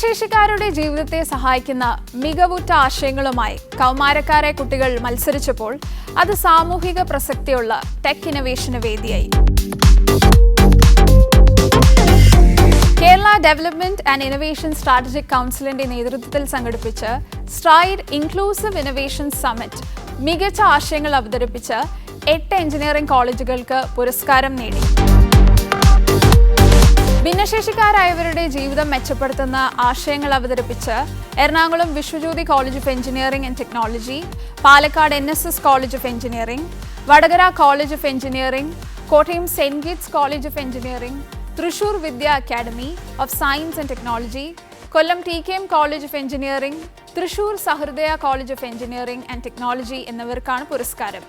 ഭിന്നശേഷിക്കാരുടെ ജീവിതത്തെ സഹായിക്കുന്ന മികവുറ്റ ആശയങ്ങളുമായി കൗമാരക്കാരെ കുട്ടികൾ മത്സരിച്ചപ്പോൾ അത് സാമൂഹിക പ്രസക്തിയുള്ള ടെക് ഇന്നവേഷന് വേദിയായി. Kerala development and innovation strategic കൗൺസിലിന്റെ നേതൃത്വത്തിൽ സംഘടിപ്പിച്ച സ്ട്രൈഡ് ഇൻക്ലൂസീവ് ഇന്നവേഷൻ സമ്മിറ്റ് മികച്ച ആശയങ്ങൾ അവതരിപ്പിച്ച് എട്ട് എഞ്ചിനീയറിംഗ് കോളേജുകൾക്ക് പുരസ്കാരം നേടി. ഭിന്നശേഷിക്കാരായവരുടെ ജീവിതം മെച്ചപ്പെടുത്തുന്ന ആശയങ്ങൾ അവതരിപ്പിച്ച് Ernakulam Vishwajyothi college of engineering and technology Palakkad N S S college of engineering Vadakara college of engineering Kottayam Saint Gits college of engineering Thrissur Vidya academy of science and technology Kollam T K M college of engineering Thrissur Sahrudaya college of engineering and technology എന്നിവർക്കാണ് പുരസ്കാരം.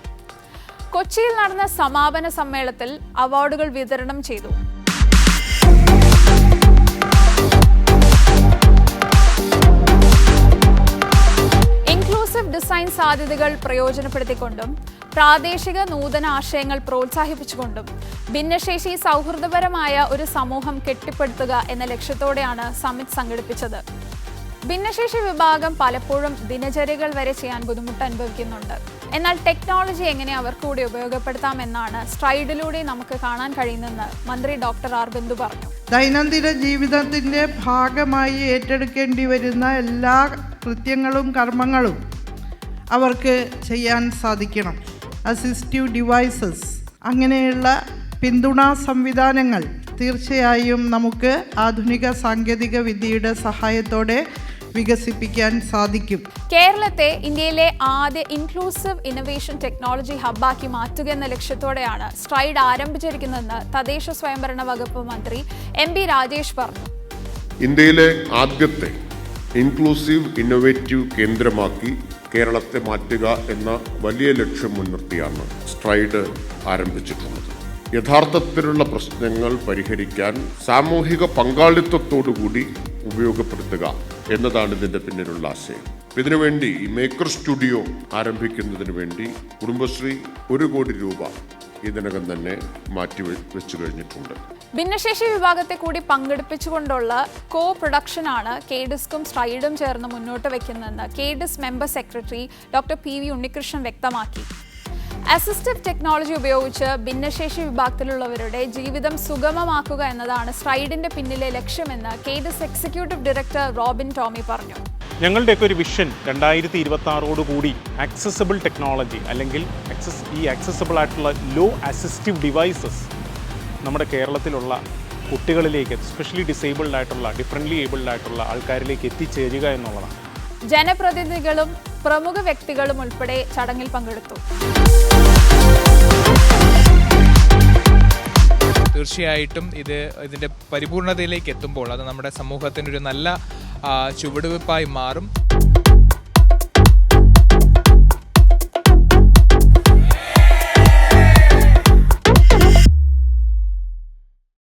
കൊച്ചിയിൽ നടന്ന സമാപന സമ്മേളനത്തിൽ അവാർഡുകൾ വിതരണം ചെയ്തു. Design സാധ്യതകൾ പ്രയോജനപ്പെടുത്തിക്കൊണ്ടും പ്രാദേശിക നൂതന ആശയങ്ങൾ പ്രോത്സാഹിപ്പിച്ചുകൊണ്ടും ഭിന്നശേഷി സൗഹൃദപരമായ ഒരു സമൂഹം കെട്ടിപ്പടുത്തുക എന്ന ലക്ഷ്യത്തോടെയാണ് സമ്മിറ്റ് സംഘടിപ്പിച്ചത്. ഭിന്നശേഷി വിഭാഗം പലപ്പോഴും ദിനചര്യകൾ വരെ ചെയ്യാൻ ബുദ്ധിമുട്ട് അനുഭവിക്കുന്നുണ്ട്. എന്നാൽ ടെക്നോളജി എങ്ങനെ അവർക്ക് കൂടി ഉപയോഗപ്പെടുത്താമെന്നാണ് സ്ട്രൈഡിലൂടെ നമുക്ക് കാണാൻ കഴിയുന്നതെന്ന് മന്ത്രി ഡോക്ടർ ആർ ബിന്ദു പറഞ്ഞു. ദൈനംദിന ജീവിതത്തിന്റെ ഭാഗമായി ഏറ്റെടുക്കേണ്ടി വരുന്ന എല്ലാ കൃത്യങ്ങളും കർമ്മങ്ങളും അവർക്ക് ചെയ്യാൻ സാധിക്കണം. അസിസ്റ്റീവ് ഡിവൈസസ് അങ്ങനെയുള്ള പിന്തുണാ സംവിധാനങ്ങൾ തീർച്ചയായും നമുക്ക് ആധുനിക സാങ്കേതിക വിദ്യയുടെ സഹായത്തോടെ വികസിപ്പിക്കാൻ സാധിക്കും. കേരളത്തെ ഇന്ത്യയിലെ ആദ്യ ഇൻക്ലൂസീവ് ഇന്നൊവേഷൻ ടെക്നോളജി ഹബ്ബാക്കി മാറ്റുക എന്ന ലക്ഷ്യത്തോടെയാണ് സ്ട്രൈഡ് ആരംഭിച്ചിരിക്കുന്നതെന്ന് തദ്ദേശ സ്വയംഭരണ വകുപ്പ് മന്ത്രി എം ബി രാജേഷ് പറഞ്ഞു. ഇന്ത്യയിലെ ആദ്യത്തെ ഇൻക്ലൂസീവ് ഇന്നൊവേറ്റീവ് കേന്ദ്രമാക്കി കേരളത്തെ മാറ്റുക എന്ന വലിയ ലക്ഷ്യം മുൻനിർത്തിയാണ് സ്ട്രൈഡ് ആരംഭിച്ചിട്ടുള്ളത്. യഥാർത്ഥത്തിലുള്ള പ്രശ്നങ്ങൾ പരിഹരിക്കാൻ സാമൂഹിക പങ്കാളിത്തത്തോടുകൂടി ഉപയോഗപ്പെടുത്തുക എന്നതാണ് ഇതിന്റെ പിന്നിലുള്ള ആശയം. ഇതിനുവേണ്ടി മേക്കർ സ്റ്റുഡിയോ ആരംഭിക്കുന്നതിന് വേണ്ടി കുടുംബശ്രീ ഒരു കോടി രൂപ ഇതിനകം തന്നെ മാറ്റി വെച്ചു കഴിഞ്ഞിട്ടുണ്ട്. ഭിന്നശേഷി വിഭാഗത്തെ കൂടി പങ്കെടുപ്പിച്ചുകൊണ്ടുള്ള കോ പ്രൊഡക്ഷനാണ് കേഡിസ്കും സ്ട്രൈഡും ചേർന്ന് മുന്നോട്ട് വെക്കുന്നതെന്ന് KDISC member secretary doctor P V Unnikrishnan വ്യക്തമാക്കി. അസിസ്റ്റീവ് ടെക്നോളജി ഉപയോഗിച്ച് ഭിന്നശേഷി വിഭാഗത്തിലുള്ളവരുടെ ജീവിതം സുഗമമാക്കുക എന്നതാണ് സ്ട്രൈഡിന്റെ പിന്നിലെ ലക്ഷ്യമെന്ന് കേഡിസ് എക്സിക്യൂട്ടീവ് ഡയറക്ടർ റോബിൻ ടോമി പറഞ്ഞു. ഞങ്ങളുടെയൊക്കെ ഒരു വിഷൻ രണ്ടായിരത്തി ഇരുപത്തി ആറോടുകൂടി ആക്സസബിൾ ടെക്നോളജി അല്ലെങ്കിൽ ആക്സസ് ഈ ആക്സസബിൾ ആയിട്ടുള്ള ലോ അസിസ്റ്റീവ് ഡിവൈസസ് നമ്മുടെ കേരളത്തിലുള്ള കുട്ടികളിലേക്ക് എസ്പെഷ്യലി ഡിസേബിൾഡ് ആയിട്ടുള്ള ഡിഫറെന്റ്ലി ഏബിൾഡ് ആയിട്ടുള്ള ആൾക്കാരിലേക്ക് എത്തിച്ചേരുക എന്നുള്ളതാണ്. ജനപ്രതിനിധികളും പ്രമുഖ വ്യക്തികളും ഉൾപ്പെടെ ചടങ്ങിൽ പങ്കെടുത്തു. തീർച്ചയായിട്ടും ഇത് ഇതിന്റെ പരിപൂർണതയിലേക്ക് എത്തുമ്പോൾ അത് നമ്മുടെ സമൂഹത്തിനൊരു നല്ല ആ, ചുവടുവെപ്പായി മാറും.